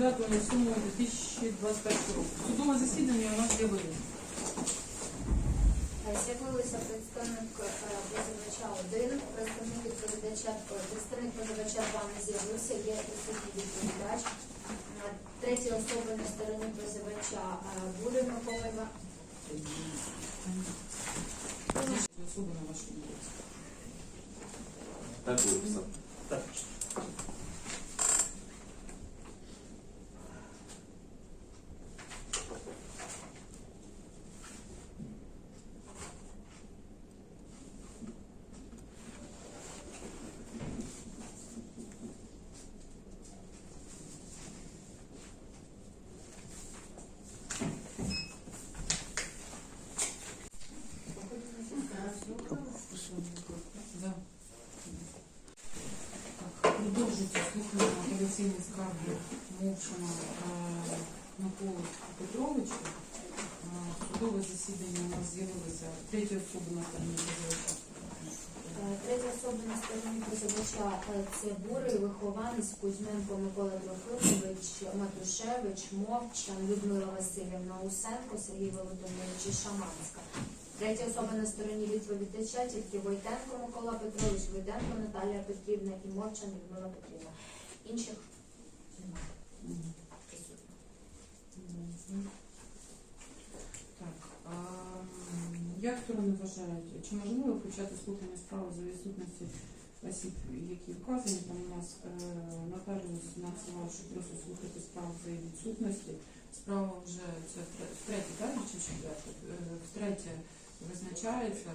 29.07.2021 року. Судове засідання у нас з'явилося. Е, З'явилися представник е, позивача один, представник відповідача, е, представник позивача два не з'явився, є присутній відповідач. Е, Треті особи на стороні позивача е, Буря Микола Іва- Особи на вашу думку. Так написав. Так. Да. Так, Продовжується слухання апеляційної скарги Мовчана е, Миколи Петровича. Е, Судове засідання у нас з'явилося третя особа на стороні позивача. Е, Третя особа на стороні позивача е, це Бурий, вихованець Кузьменко Микола Трохимович, Матушевич, Мовчан, Людмила Васильівна Усенко, Сергій Володимирович і Шаманська. Третя особа на стороні відповідача тільки Войтенко Микола Петрович, Войтенко Наталія Петрівна і Мовчан Людмила Петрівна. Інших немає Мгм. присутніх. Мгм. Так, а, м, як сторони вважають, чи можливо почати слухання справи за відсутності осіб, які вказані? Там у нас е, нотаріус надсилав, що просто слухати справу за відсутності. Справа вже це втре- втретє, так, чи четверте? Е, Втретє визначається,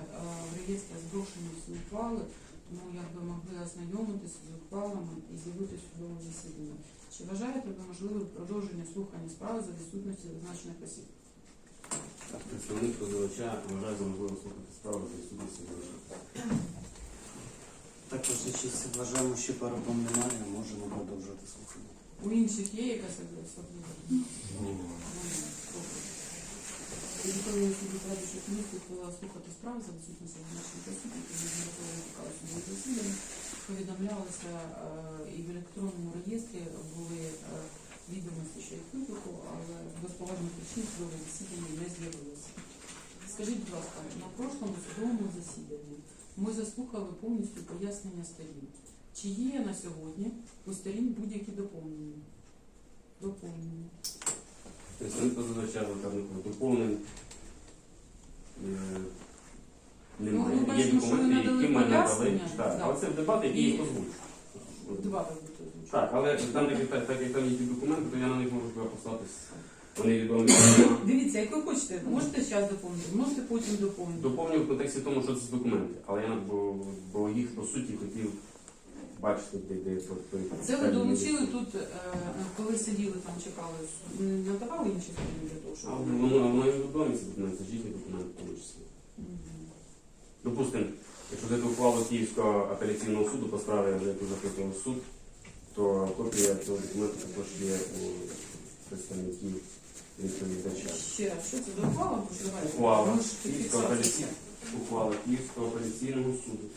в реєстрі зброшені всі ухвали, тому якби могли ознайомитися з ухвалами і з'явити судове засідання. Чи вважаєте ви можливим продовження слухання справи за відсутності зазначених осіб? Представник позивача вважає за можливо слухати справу за відсутності грошей. Також честь вважаємо, що парабом немає, можемо продовжувати слухання. У інших є якась особливість? Відповідно суду ради, що комісія ухвалила слухати справу за відсутності неодноразово викликали судове засідання, повідомлялося е, і в електронному реєстрі були е, відомості, що їх виклику, але без поважних причин судове засідання не з'явилося. Скажіть, будь ласка, на прошлому судовому засіданні ми заслухали повністю пояснення сторін. Чи є на сьогодні у сторін будь-які доповнення? Доповнення. Представник позивача Ватарников доповнень. Е, Ну, Немає. ми Є документи, надали які в мене дали. пояснення. Так, Да. але це дебат, який І- їх озвучив. Два озвучені. Так, але там, так, як- так, так як там є ті документи, то я на них можу послатись. Вони відомі. Дивіться, як ви хочете, можете зараз доповнити, можете потім доповнити. Доповню в контексті тому, що це документи, але я бо, бо їх по суті хотів бачити, де, де то- то- Це ви долучили тут, е, коли сиділи там, чекали, не надавали інші сторони для того, А щоб... воно воно їм відомі ці документи, це ж їхні документи в тому числі. Мгм. Допустимо, якщо взяти ухвалу Київського апеляційного суду по справі, за яку запитував суд, то копія цього документу також є у представників відповідача. Ще раз, що це за ухвала? Ухвала Київського апеляційного ухвала Київського апеляційного суду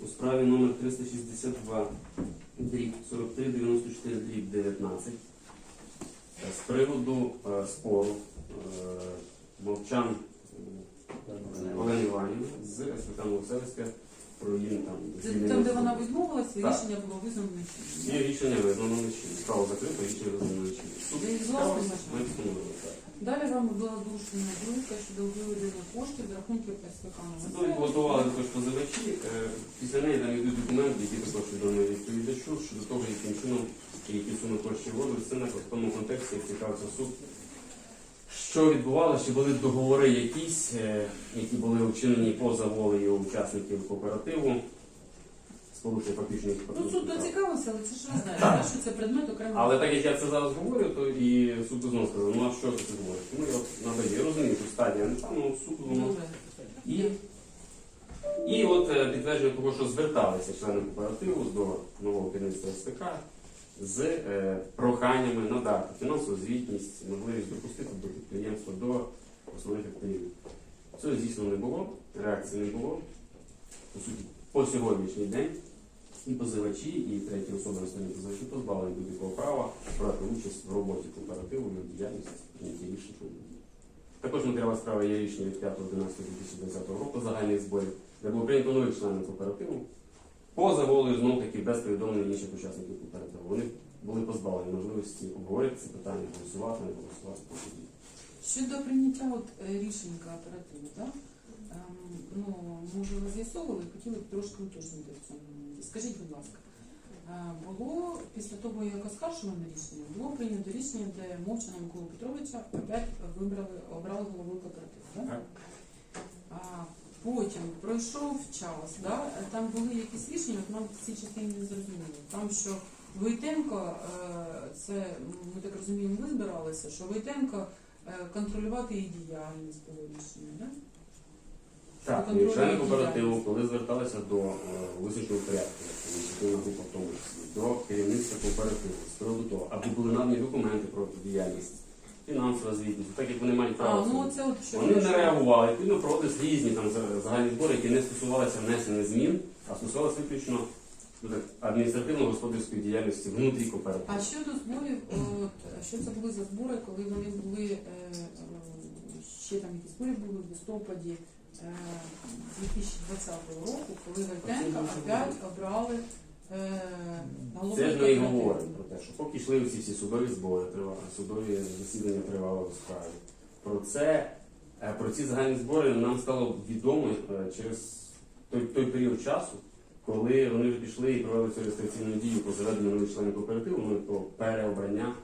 у справі номер 362 дріб 4394 дріб 19 е, з приводу е, спору е, мовчан е, Олени Іванівни з СВК Новоселицька про її там Це Там, де вона відмовилася, Так. рішення було визнано нечинним. Є рішення визнано нечинним. Справа закрита, рішення визнано нечинним. Суд Ви їх справу ми бачили? встановили, так. Далі вам була доручена думка щодо виведення коштів з рахунків СВК. Це готували також позивачі. Е, Після неї там йдуть документи, які також відомі відповідачу щодо того, яким чином і які суми коштів вводилися на в тому контексті, як цікавився суд. Що відбувалося, чи були договори якісь, е, які були вчинені поза волею учасників кооперативу з фактичних Ну, суд доцікавився, але це ж ви знаєте, що це предмет окремо. Але так як я це зараз говорю, то і суд знову сказав, ну а що це говориш? Тому я надаю. Я розумію, що стадія не там, ну суд воно. І, і от е, підтвердження того, що зверталися члени кооперативу до нового керівництва СТК з е, проханнями надати фінансову звітність, можливість допустити до підприємства до основних активів. Цього, звісно, не було, реакції не було. По суті, по сьогоднішній день і позивачі, і треті особи на стороні позивачі позбавлені будь-якого права брати участь в роботі кооперативу, в діяльності, прийняті рішень. Також матеріал справи є рішення від 5.11.2020 року загальних зборів, де було прийнято нових членів кооперативу. Поза волею знов таки без повідомлення інших учасників кооперативу. Вони були позбавлені можливості обговорити це питання, голосувати, не голосувати по суді. Щодо прийняття от, е, рішень кооперативу, да? ем, ну, може, ви з'ясовували, хотіли б трошки уточнити в цьому моменті. Скажіть, будь ласка, е, було після того, як оскаржуване рішення, було прийнято рішення, де Мовчана Миколу Петровича опять вибрали, обрали головою кооперативу, да? Так. А потім пройшов час, да? там були якісь рішення, от нам в цій частині не зрозуміло. Там, що Войтенко, е, це, ми так розуміємо, ви збиралися, що Войтенко е, контролювати її діяльність було рішення, да? Так, члени кооперативу, коли зверталися до е, визначеного порядку, ініціативна група в тому числі, до керівництва кооперативу з приводу того, аби були надані документи про діяльність, фінансова звітність, так як вони мають право. А, ну це от що Вони не реагували, відповідно проводились різні там загальні збори, які не стосувалися внесення змін, а стосувалися виключно ну, адміністративно-господарської діяльності внутрі кооперативу. А щодо зборів, от, що це були за збори, коли вони були, е, е, ще там якісь збори були в листопаді е, 2020 року, коли Войтенка опять обрали е, Це ж ми і говоримо про те, що поки йшли всі всі судові збори, тривали, судові засідання тривали у справі. Про це, е, про ці загальні збори нам стало відомо е, через той, той період часу, коли вони вже пішли і провели цю реєстраційну дію по заведенню нових членів кооперативу, ну і по переобрання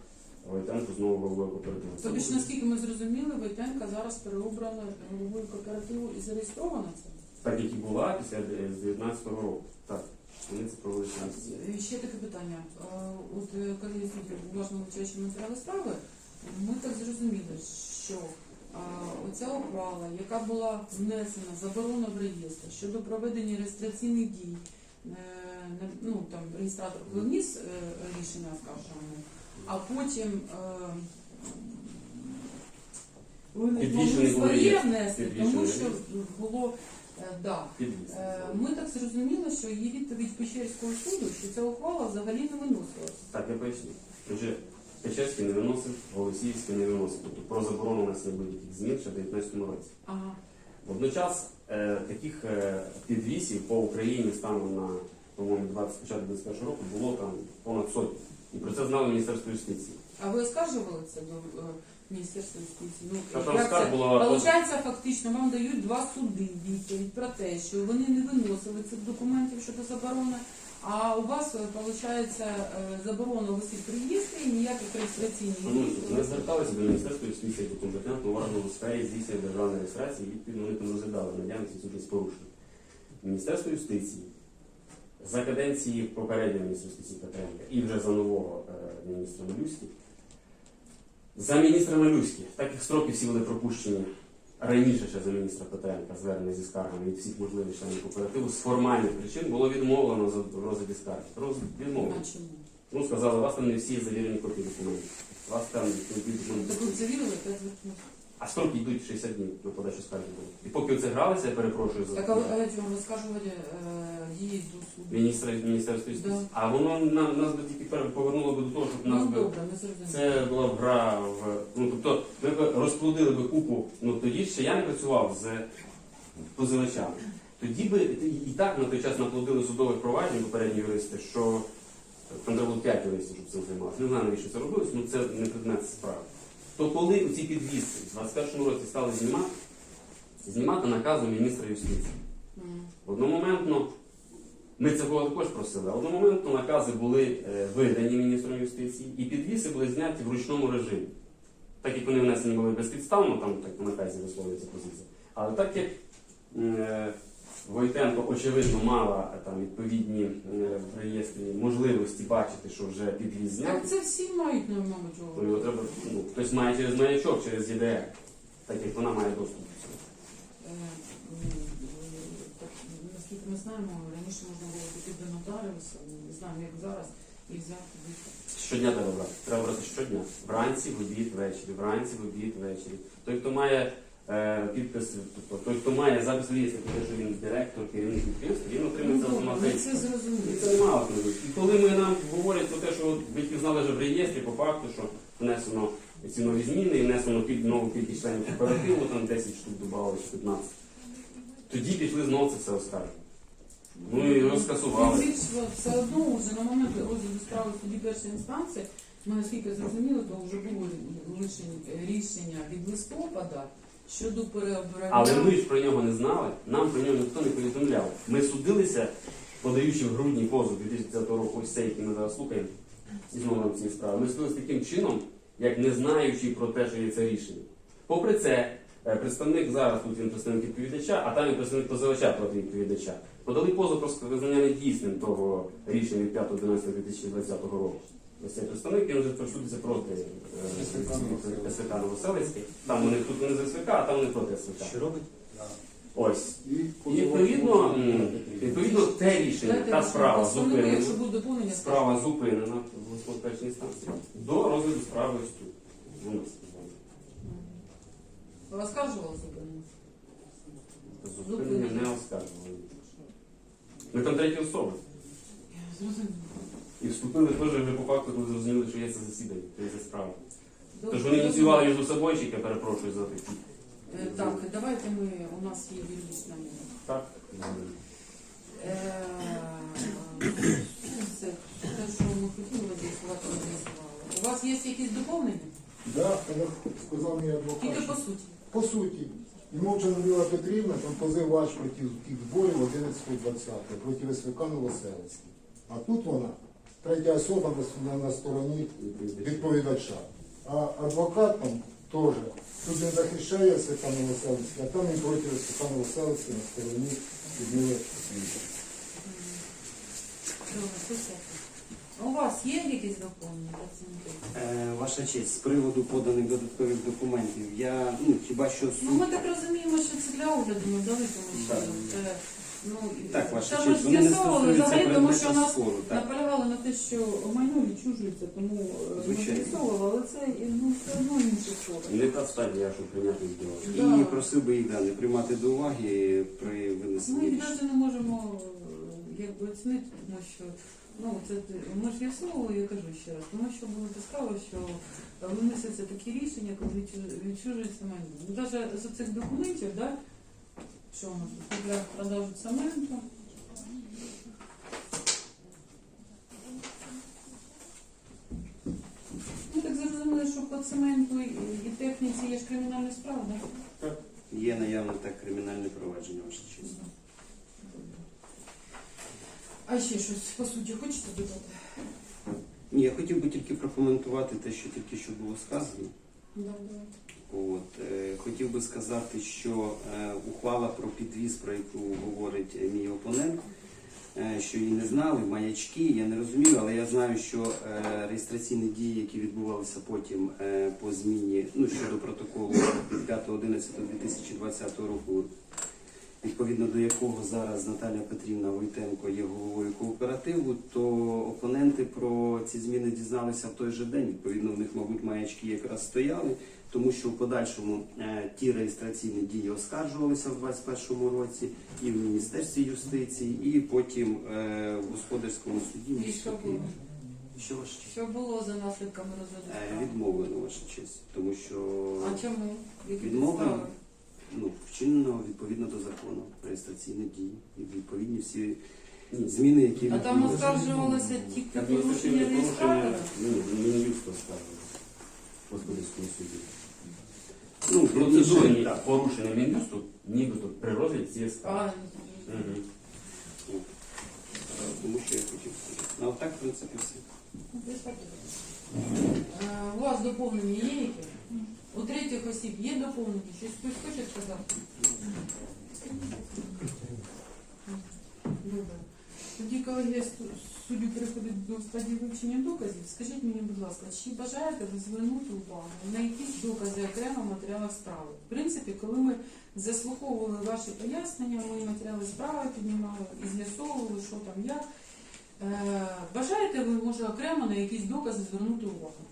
Войтенку знову головою кооперативу. Тобто, ж, наскільки ми зрозуміли, Войтенка зараз переобрана головою кооперативу і зареєстрована це. Так як і була після е, з 19-го року. Так, вони це провели через Е, Ще таке питання. Е, От е, коли я уважно вивчаючи матеріали справи, ми так зрозуміли, що оця ухвала, яка була внесена, заборона в реєстр щодо проведення реєстраційних дій, ну там реєстратор вніс е, рішення оскаржування, а потім ви не Підвішений своє внести, тому що було да. Е, Ми так зрозуміли, що її відповідь Печерського суду, що ця ухвала взагалі не виносилася. Так, я поясню. Отже, Печерський не виносив, Голосіївський не виносив. Тобто про заборону внесення будь-яких змін ще в 2019 році. Ага. Водночас е, таких е, підвісів по Україні станом на по-моєму 20, початок 21 року було там понад сотні. І про це знало Міністерство юстиції. А ви оскаржували це до е, Міністерства юстиції? Ну, Та там як скарг це? було Получається, фактично вам дають два суди відповідь про те, що вони не виносили цих документів щодо заборони, а у вас виходить заборона висить при реєстрі, ніяких реєстраційних Ну, дій. Ми зверталися до Міністерства юстиції до компетентного органу у сфері здійснення державної реєстрації, відповідно вони там розглядали наявність відсутність порушень. Міністерство юстиції за каденції попереднього міністра юстиції Петренка і вже за нового е, міністра Малюськи. За міністра Малюськи, таких строків всі були пропущені раніше ще за міністра Петренка, звернення зі скаргами від всіх можливих членів кооперативу, з формальних причин було відмовлено за в розгляді скарги. Роз- Відмовлено. А чому? Ну, сказали, у вас там не всі завірені копії документів. У вас там документи. завірили, так звернули. А строки йдуть 60 днів на подачу скарги. було. І поки це гралися, я перепрошую за Так, а ви а чому ви скажете до суду? міністра міністерства юстиції. Да. А воно на, нас би тільки повернуло би до того, щоб нас Ну би добре, не це була б гра в ну тобто ми б розплодили би купу. Ну тоді ще я не працював з позивачами. Тоді би і так на той час наплодили судових проваджень попередні юристи, що там треба було 5 юристів, щоб цим займалися. Не знаю, навіщо це робилось, ну це не предмет справи. То коли ці підвіси в 21 році стали знімати, знімати наказом міністра юстиції. Одномоментно, ми цього також просили, одномоментно накази були е, видані міністром юстиції, і підвіси були зняті в ручному режимі. Так як вони внесені були безпідставно, там так в наказі висловлюється позиція. Але так як е, Войтенко, очевидно, мала е, там відповідні е, в реєстрі можливості бачити, що вже підвіз знятий, Так це всі мають ну, мабуть, то його треба, ну, хтось має через маячок, через ЄДР, так як вона має доступ до цього. Е, Наскільки ми знаємо, раніше можна було піти до нотаріуса, не знаю, як зараз, і взяти. Щодня треба брати. Треба брати щодня. Вранці, в обід, ввечері, вранці, в обід, ввечері. Той, хто має підпис, тобто той, хто має запис про те, що він директор, керівник підприємства, він отримує це Ну, автоматично. це І це немало книжок. І коли ми нам говорять про те, що от батьки знали вже в реєстрі, по факту, що внесено ці нові зміни і внесено кіль- нову кількість членів кооперативу, там 10 штук додавали чи 15. Тоді пішли знову це все оскаржувати. Ну і його скасували. Все одно вже на момент розгляду справи в суді першої інстанції, ми наскільки зрозуміли, то вже було лише рішення від листопада щодо переобрання. Але ми ж про нього не знали, нам про нього ніхто не повідомляв. Ми судилися, подаючи в грудні позов 2010 року, ось цей, який ми зараз слухаємо, і знову нам ці справи. Ми судилися таким чином, як не знаючи про те, що є це рішення. Попри це, е, представник зараз тут він представник відповідача, а там він представник позивача проти відповідача. Подали позов про визнання недійсним того рішення від 5.11.2020 року. Ось цей представник, він вже судиться проти е, СВК Новоселицький. Там вони тут вони з СВК, а там вони проти СВК. Що робить? Ось. І відповідно, відповідно те рішення, та справа зупинена. Якщо буде доповнення, Справа зупинена в першій інстанції. До розгляду справи ось тут. У. Ви оскаржували зупинення? Зупинення не оскаржували. Ми там треті особи. Зрозуміло. І вступили теж вже по факту, коли зрозуміли, що є це засідання, що є це справа. Тож вони ініціювали між собою, я перепрошую за такі. Е, Так, давайте ми, у нас є вільність на мову. Так. Е, Це те, що ми хотіли з'ясувати, ми з'ясували. У вас є якісь доповнення? Да, як сказав мій Тільки адвокат. по суті. По суті, Мовчан Людмила Петрівна, там позивач проти тих зборів 11.20 проти СВК Новоселицький. А тут вона, третя особа на, на, на стороні відповідача. А адвокат там теж. Тут він захищає СВК Новоселицький, а там він проти СВК Новоселицький на стороні Людмили Петрівни. Добре, слухайте. У вас є якісь доповнення працівники? Е, Ваша честь, з приводу поданих додаткових документів, я ну хіба що Ну, суд ми так розуміємо, що це для огляду ми дали, тому що Так. це, ну, і- так, ваша це ми честь, вони не з'ясовували стосуються взагалі, тому що предмета нас спору. Так. наполягали на те, що майно відчужується, тому е, ми Звичайно. з'ясовували, але це ну, все одно інше слово. Не та стадія, щоб прийняти діло. Да. І просив би їх да, не приймати до уваги при Ми винесенні рішення. навіть не можемо е, якби оцінити, тому що ну, це, ми ж з'ясовували, я кажу ще раз, тому що було цікаво, що виносяться такі рішення, коли відчу- відчужується майно. Ну, Навіть з цих документів, да, що у нас тут для продажу цементу. Ну так зрозуміли, що по цементу і техніці є ж кримінальна справа, так? Так, Є наявне так кримінальне провадження, ваша честь. А ще щось по суті хочете додати? Ні, я хотів би тільки прокоментувати те, що тільки що було сказано. Да, давайте. От, е, хотів би сказати, що е, ухвала про підвіз, про яку говорить е, мій опонент, що її не знали, маячки, я не розумію, але я знаю, що реєстраційні дії, які відбувалися потім по зміні, ну щодо протоколу 5.11.2020 року, відповідно до якого зараз Наталя Петрівна Войтенко є головою кооперативу, то опоненти про ці зміни дізналися в той же день. Відповідно, в них, мабуть, маячки якраз стояли, тому що в подальшому е, ті реєстраційні дії оскаржувалися в 2021 році і в Міністерстві юстиції, і потім е, в господарському суді. І що було? Що? Що було за наслідками розгляду Е. Відмовлено ваша честь, тому що А чому? Відмовлено? ну, вчинено відповідно до закону реєстраційні дії і відповідні всі зміни, які А там відбулися. оскаржувалося тільки порушення реєстратора? ні, Мін'юсту скажемо. В Господарському суді. Ну, Процедурні вірніше, так. порушення Мін'юсту нібито при розгляді цієї справи. А, Мгм. Е, Тому що я хотів сказати. Ну, а так, в принципі, все. ну, десь так. Е, У вас доповнення є які? У третіх осіб є доповнення? Щось хтось хоче сказати? Добре. Тоді, колеги, я су- суддю переходить до стадії вивчення доказів. Скажіть мені, будь ласка, чи бажаєте ви звернути увагу на якісь докази окремо в матеріалах справи? В принципі, коли ми заслуховували ваші пояснення, ми матеріали справи піднімали і з'ясовували, що там як. Е, бажаєте ви, може, окремо на якісь докази звернути увагу?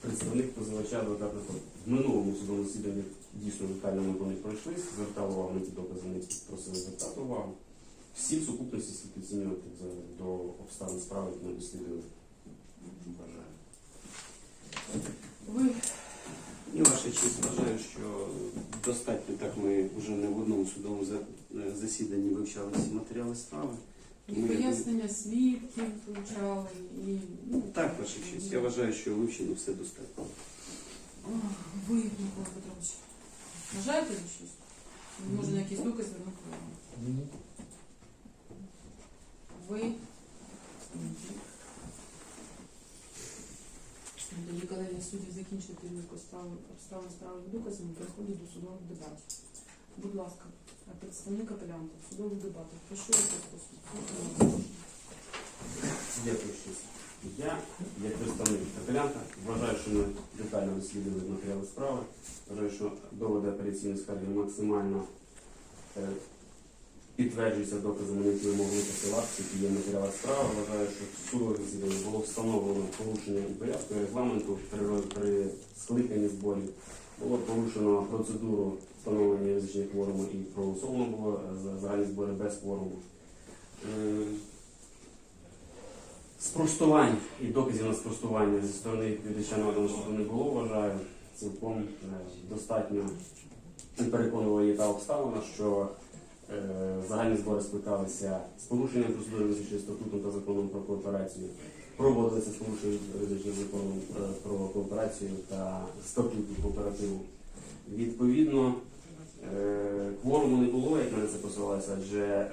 Представник позивача адвокат Находить. В минулому судовому засіданні дійсно детально ми по них пройшлися, звертали увагу на ті докази, які просили звертати увагу. Всі в сукупності слід оцінювати за- до обставин справи, які ми дослідили. Вважаю. Ви І ваша честь вважаю, що достатньо так ми вже не в одному судовому засіданні вивчали всі матеріали справи. і думаю- пояснення свідків вивчали, і ну, Так, ваша честь. Я вважаю, що вивчено все достатньо. Ви, Микола Петрович, вважаєте за щось? Може, на якісь докази? Ні. Ви? Тоді, коли я судді закінчити перевірку справи, обставин справи доказами, переходить до судових дебатів. Будь ласка, представник апелянта судових дебатах, прошу вас Дякую щось. Я, як представник апелянта, вважаю, що ми детально дослідили матеріали справи. Вважаю, що доводи апеляційної скарги максимально підтверджуються доказами, які ви могли посилатися, які є в матеріалах справи. Вважаю, що в судових засіданнях було встановлено порушення порядку регламенту при, скликанні зборів. Було порушено процедуру встановлення визначення кворуму і проголосовано було е, загальні збори без кворуму. Е, Спростувань і доказів на спростування зі сторони відповідача наданого суду не було, вважаю. Цілком е, достатньо переконувала є та обставина, що загальні збори скликалися з порушенням процедури визначеної статутом та законом про кооперацію, проводилися з порушенням визначених законом е, про кооперацію та статуту кооперативу. Відповідно, е, кворуму не було, як на це посилалося, адже е,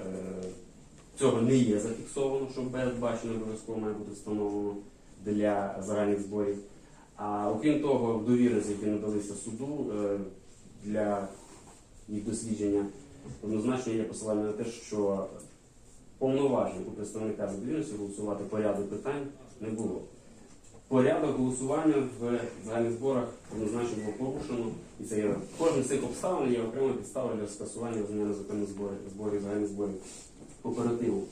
Цього не є зафіксовано, що передбачено обов'язково має бути встановлено для загальних зборів. А окрім того, довіреності, які надалися суду е, для їх дослідження, однозначно є посилання на те, що повноважень у представника з довіреності голосувати порядок питань не було. Порядок голосування в загальних зборах однозначно було порушено, і це є кожен з цих обставин є окрема підстава для скасування визнання незаконних зборів, зборів загальних зборів кооперативу.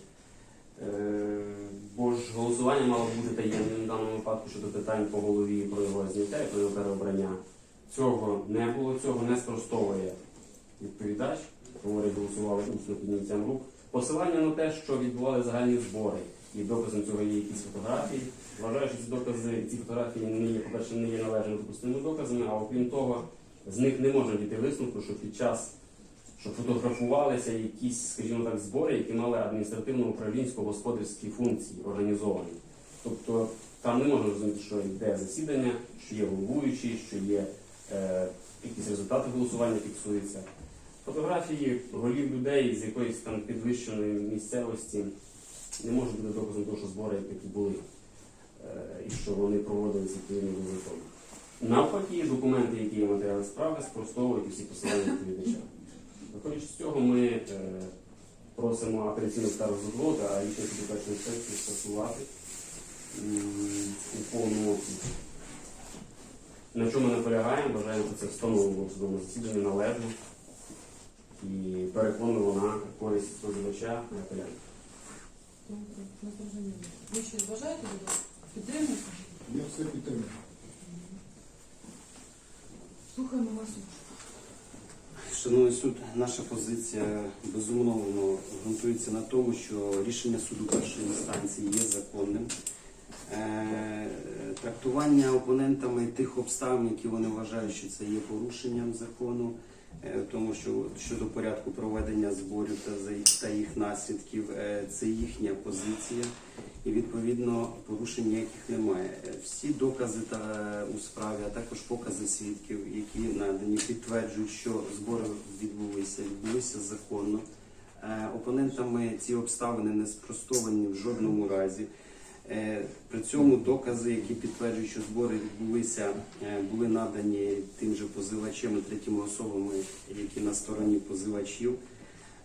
Е, Бо ж голосування мало бути таємним в даному випадку щодо питань по голові про його зняття і про його переобрання. Цього не було, цього не спростовує відповідач. Говорить, голосували усно підняттям рук. Посилання на те, що відбували загальні збори, і доказом цього є якісь фотографії. Вважаю, що ці докази, ці фотографії не є, по-перше, не є належними допустимими доказами, а окрім того, з них не можна дійти висновку, що під час що фотографувалися якісь, скажімо так, збори, які мали адміністративно-управлінсько-господарські функції організовані. Тобто там не можна розуміти, що йде засідання, що є головуючий, що є е, якісь результати голосування фіксуються. Фотографії голів людей з якоїсь там підвищеної місцевості не можуть бути доказом того, що збори такі були, е, і що вони проводилися відповідно до закону. Навпаки, документи, які є в матеріалі справи, спростовують усі посилання відповідача. Виходячи з цього, ми е, просимо апеляційну скаргу задоволити, а рішення судової інспекції скасувати у повному обсязі. На чому наполягаємо, вважаємо, що це встановлено в судовому засіданні належно і переконливо на користь споживача і апелянта. Добре, не зрозуміло. Ви щось вважаєте, будь? Підтримуєте? Я все підтримую. Слухаємо вас. Шановний суд, наша позиція безумовно ґрунтується на тому, що рішення суду першої інстанції є законним. Е, Трактування опонентами тих обставин, які вони вважають, що це є порушенням закону, тому що щодо порядку проведення зборів та їх наслідків, е, це їхня позиція, і відповідно порушень ніяких немає. Е, Всі докази та у справі, а також покази свідків, які надані, підтверджують, що збори відбулися, відбулися законно. Е, Опонентами ці обставини не спростовані в жодному разі. Е, При цьому докази, які підтверджують, що збори відбулися, е, були надані тим же позивачем і третіми особами, які на стороні позивачів.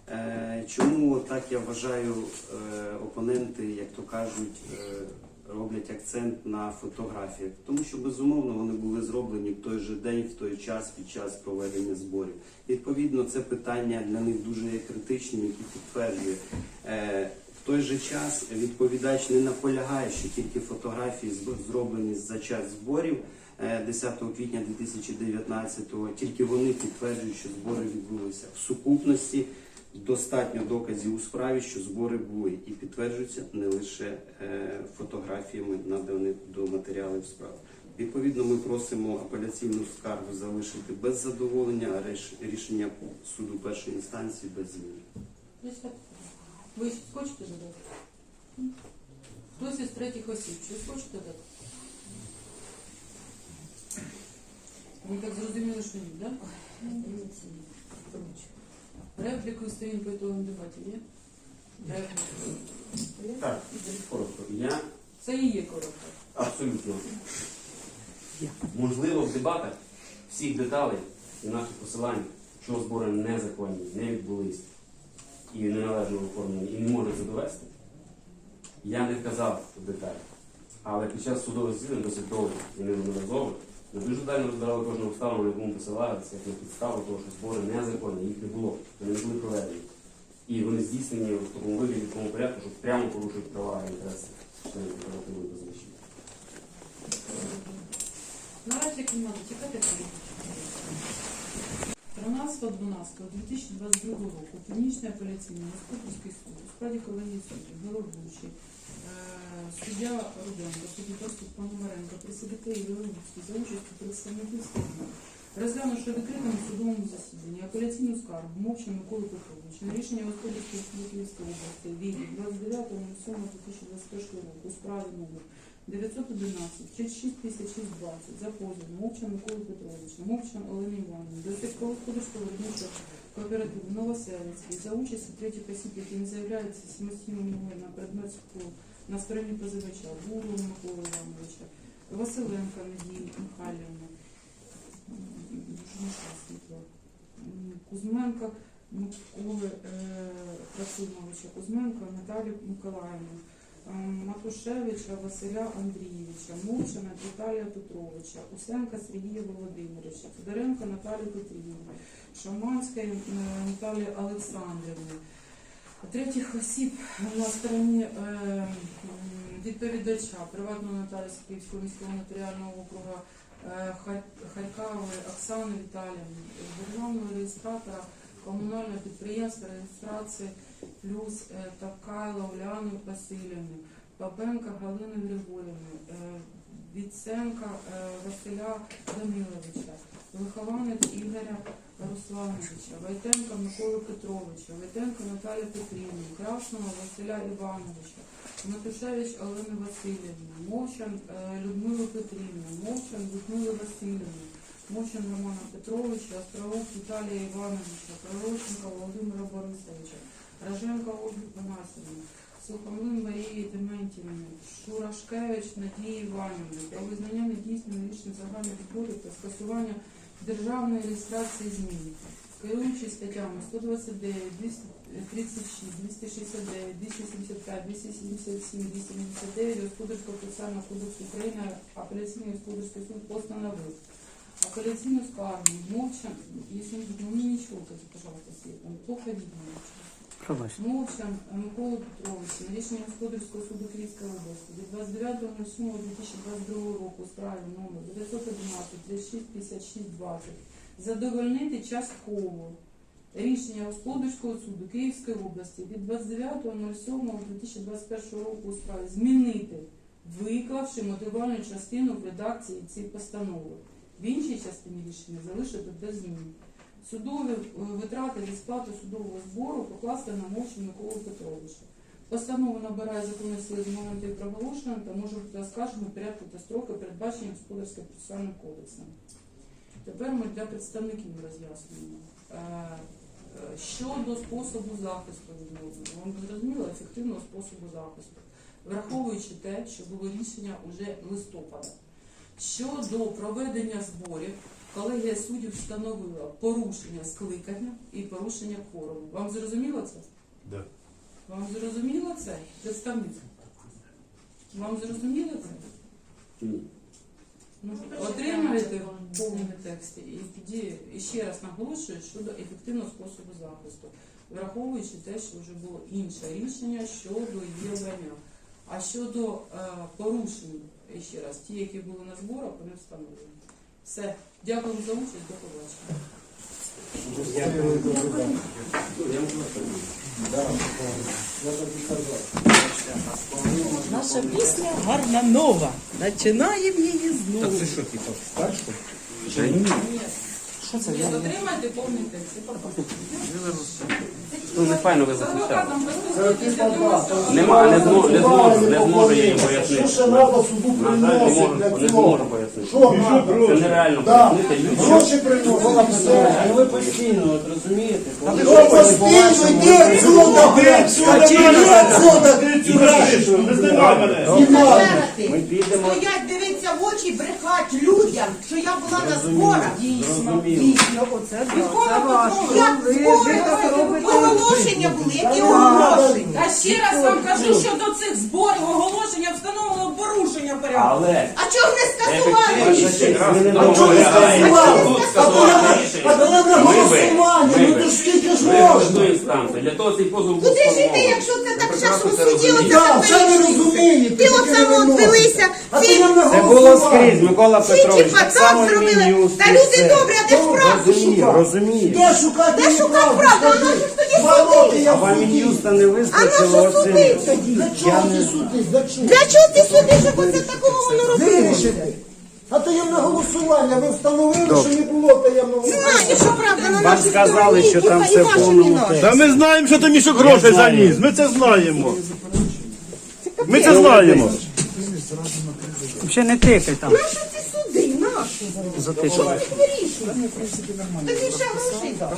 Е, Чому так я вважаю, опоненти, як то кажуть, роблять акцент на фотографіях? Тому що безумовно вони були зроблені в той же день, в той час, під час проведення зборів. Відповідно, це питання для них дуже є критичним, які підтверджує. Е, той же час відповідач не наполягає, що тільки фотографії зроблені за час зборів е, 10 квітня 2019-го. Тільки вони підтверджують, що збори відбулися. В сукупності достатньо доказів у справі, що збори були і підтверджуються не лише е, фотографіями, наданих до матеріалів справи. Відповідно, ми просимо апеляційну скаргу залишити без задоволення, а рішення суду першої інстанції без змін. Ви щось хочете додати? Хтось із третіх осіб, щось хочете додати? Ви так зрозуміли, що ні, так? Репліку сторін по ітогам дебатів є? Репліку. Так, коротко. Я Це і є коротко. абсолютно можливо в дебатах всіх деталей і наших посилань, що збори незаконні, не відбулись і неналежно оформлені, і не можуть це довести. Я не вказав в деталях. Але під час судових засідань досить довго і неодноразово ми дуже дально розбирали кожну обставину, на якому посилаються, як на підставу того, що збори незаконні, їх не було, вони не були проведені. І вони здійснені в такому вигляді, в такому порядку, що прямо порушують права і інтереси членів кооперативу позивачів. Наразі кімната, тікати 13.12.2022 року Північний апеляційний господарський суд у складі колегії суддів, головуючий, е, суддя Руденко, судді доступ Пономаренко, присідати Головуцький за участю представників сторони, розглянувши відкритому судовому засіданні апеляційну скаргу мовча Миколи Петровича на рішення господарського суду Київської області від 29.07.2021 року у справі номер 911 36 56 20 за позовом Мовчан Миколи Петровича, Мовчан Олени Іванівни, до сільськогосподарського виробничого кооперативу Новоселицький за участі третіх осіб, які не заявляються самостійно мови на предмет на стороні позивача Буру Миколи Івановича, Василенка Надії Михайлівни, м, дуже нещасний М, Кузьменка Миколи е, Красимовича, Кузьменка Наталію Миколаївну, Ем, Матушевича Василя Андрійовича, Мовчана Віталія Петровича, Усенка Сергія Володимировича, Федоренко Наталію Петрівну, Шаманська Наталію Олександрівну. Третіх осіб на стороні е, відповідача приватного нотаріуса Київського міського нотаріального округу е, Хар- Харькової Оксани Віталіївни, державного реєстратора комунального підприємства реєстрації плюс е, Такайло Уляни Васильівни, Бабенка Галини Григорівни, е, Віценка е, Василя Даниловича, вихованець Ігоря Руслановича, Войтенка Миколи Петровича, Войтенка Наталія Петрівни, Красного Василя Івановича, Матушевич Олени Васильівни, Мовчан Людмилу Петрівну, Мовчан Людмилу Васильівну, Мовчан Романа Петровича, Островок Віталія Івановича, Пророченка Володимира Борисовича, Роженка Ольги Панасівни, Сухомлин Марії Дементівни, Шурашкевич Надії Іванівни про визнання недійсними рішень загальних зборів та скасування державної реєстрації змін. Керуючись статтями 129, 236, 269, 275, 277, 279 Господарського процесуального кодексу України апеляційний господарський суд постановив апелляційную скаргу, если ну, мне ничего, скажите, пожалуйста, Свет, он плохо видно. Молча Микола Петрович на рішення Господарського суду Київської області від 29.07.2022 року справі номер 911 36 56 20 задовольнити частково рішення Господарського суду Київської області від 29.07.2021 року у справі змінити, виклавши мотивальну частину в редакції цієї постанови. В іншій частині рішення залишити без змін. Судові е, витрати від сплати судового збору покласти на мовчу Миколу Петровича. Постанова набирає законної сили з моменту її проголошення та може бути оскаржена в порядку та строки, передбачені Господарським процесуальним кодексом. Тепер ми для представників роз'яснюємо. Е, е, Щодо способу захисту відмовлення, вам зрозуміло ефективного способу захисту, враховуючи те, що було рішення уже листопада. Щодо проведення зборів, колегія суддів встановила порушення скликання і порушення кворуму. Вам зрозуміло це? Да. Вам зрозуміло це? Представниця? Вам зрозуміло це? Ні. Ну, отримаєте в повному тексті і тоді ще раз наголошую щодо ефективного способу захисту, враховуючи те, що вже було інше рішення щодо її обрання. А щодо е, порушень, ще раз, ті, які були на зборах, вони встановлені. Все, дякую за участь, до побачення. Дякую, так. Наша пісня гарна нова. Починаємо її знову. що, типу, старшу? Ні, Що це? ні, дотримайте повний текст. і. Ну, не файно ви З захищали. це Нема, не змо- не зможу, не Що зможу я їм пояснити. ще треба суду не приносить можу, для не цього? зможу пояснити. Що треба? Це нереально пояснити. Гроші приносить і все. Ну ви постійно, от розумієте? коли- Що постійно, йди отсюда, блядь, іди отсюда, Не знімай мене! знімай. Ми підемо. Стоять, очі, брехать людям, що я була на зборах. Зрозуміло. Дійсно, оце да, це як збори, оголошення були, які оголошення. А ще раз вам кажу, що до цих зборів оголошення встановлено порушення порядку. Але А чого не скасували не тому чого не скасували? А а давай на голосування, ну то скільки ж можна? інстанції. Для того цей позов був Куди ж йти, якщо це так це судді, розумієте. оце так це ви розумієте. Ти от саме от дивися, А ти нам на Це було голосування. Скрізь, Микола Петрович, так само і. Мін'юст. Та і люди добрі, а де ж правду Розумію, шукати? розумію. Де шукати Де шукати правду? А скажи? на що ж тоді судити? я А вам. Мін'юста не А на вистачило що оцим? судити тоді? Для чого ти судиш? Для чого? Для чого ти судиш, щоб оце такого воно робилося? Вирішити. А таємне голосування, ви встановили, що не було таємного голосування. Знаєш, що правда на Вам нашій сказали, стороні, що там і все в ваші повному вина. тексті. Та ми знаємо, що ти мішок грошей заніс. Ми це знаємо. Ми це знаємо. Взагалі не тихай там. Наші ці суди? Нащо? Що вони вирішують? Тобі ще грошей дав.